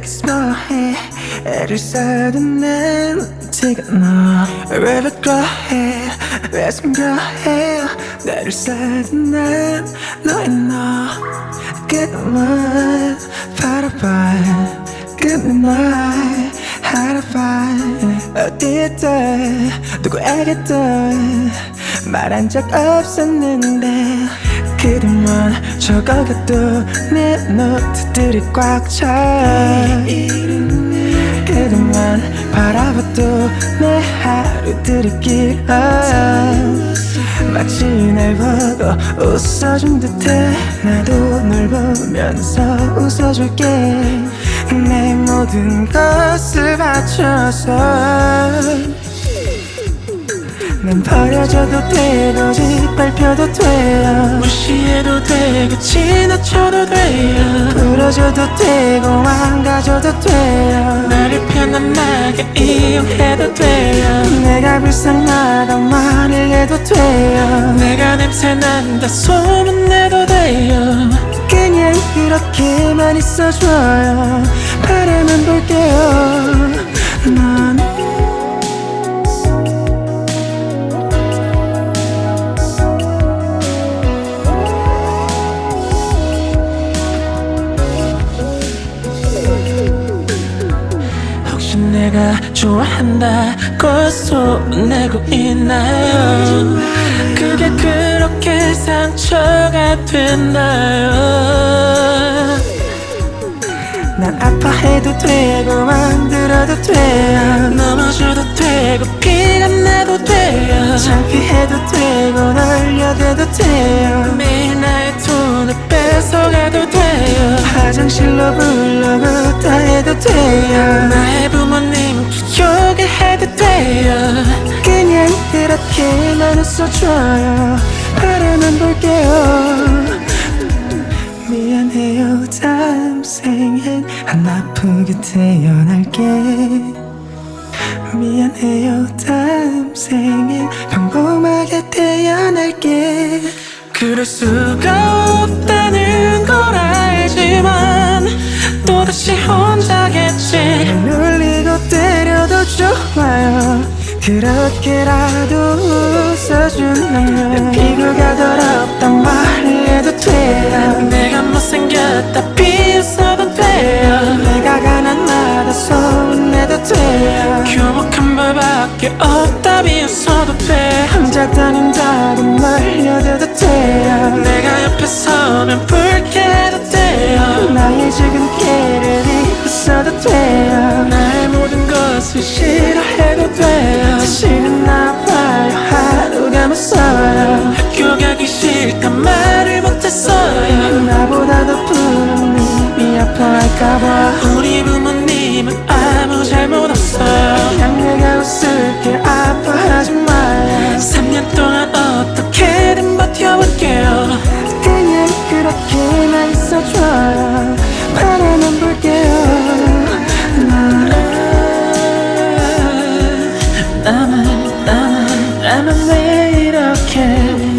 되게 smile 애를 써도 난 티가 나왜 부끄러해? 왜 숨겨해? 나를 써도 난 너의 너 끝만 바라봐 끝날 하라봐 어디든 누구에게든 말한 적 없었는데 그동안 적어가도 내 노트들이 꽉차. 그동안 바라봐도 내 하루들이 길어. 마치 날 보고 웃어준 듯해. 나도 널 보면서 웃어줄게. 내 모든 것을 바쳐서 난 버려져도 되고 짓밟혀도 돼요 무시해도 되고 지나쳐도 돼요 부러져도 되고 망가져도 돼요 나를 편안하게 이용해도 돼요 내가 불쌍하다 말을 해도 돼요 내가 냄새난다 소문내도 돼요 그냥 그렇게만 있어줘요. 바라만 볼게요. 난 내가 좋아한다 고 소문내고 있나요? 그게 그렇게 상처가 됐나요? 난 아파해도 되고 만들어도 돼요. 넘어져도 되고 피가 나도 돼요. 창피해도 되고 날려대도 돼요. 매일 나의 돈을 뺏어가도 돼요. 화장실로 불러고 다 해도 돼요 그냥 그렇게만 웃어줘요 바라만 볼게요. 미안해요. 다음 생엔 안 아프게 태어날게. 미안해요. 다음 생엔 평범하게 태어날게. 그럴 수가 없다는 걸 알지만 또다시 혼자겠지. 놀리고 때려도 좋아요 그렇게라도 웃어준다면 피부가 더럽단 말을 해도 돼요. 내가 못생겼다 비웃어도 돼요. 내가 가난하다 소문내도 돼요. 교복한 벌밖에 없다 비웃어도 돼. 혼자 다닌다고 말려도 돼요. 내가 옆에 서면 불쾌해도 돼요. 나의 죽은 떠날까봐. 우리 부모님은 아무 잘못 없어 그냥 내가 웃을게 아파하지 말 3년 동안 어떻게든 버텨볼게요. 그냥 그렇게나 있어줘요. 바라만 볼게요. 나만 나만 나만 왜 이렇게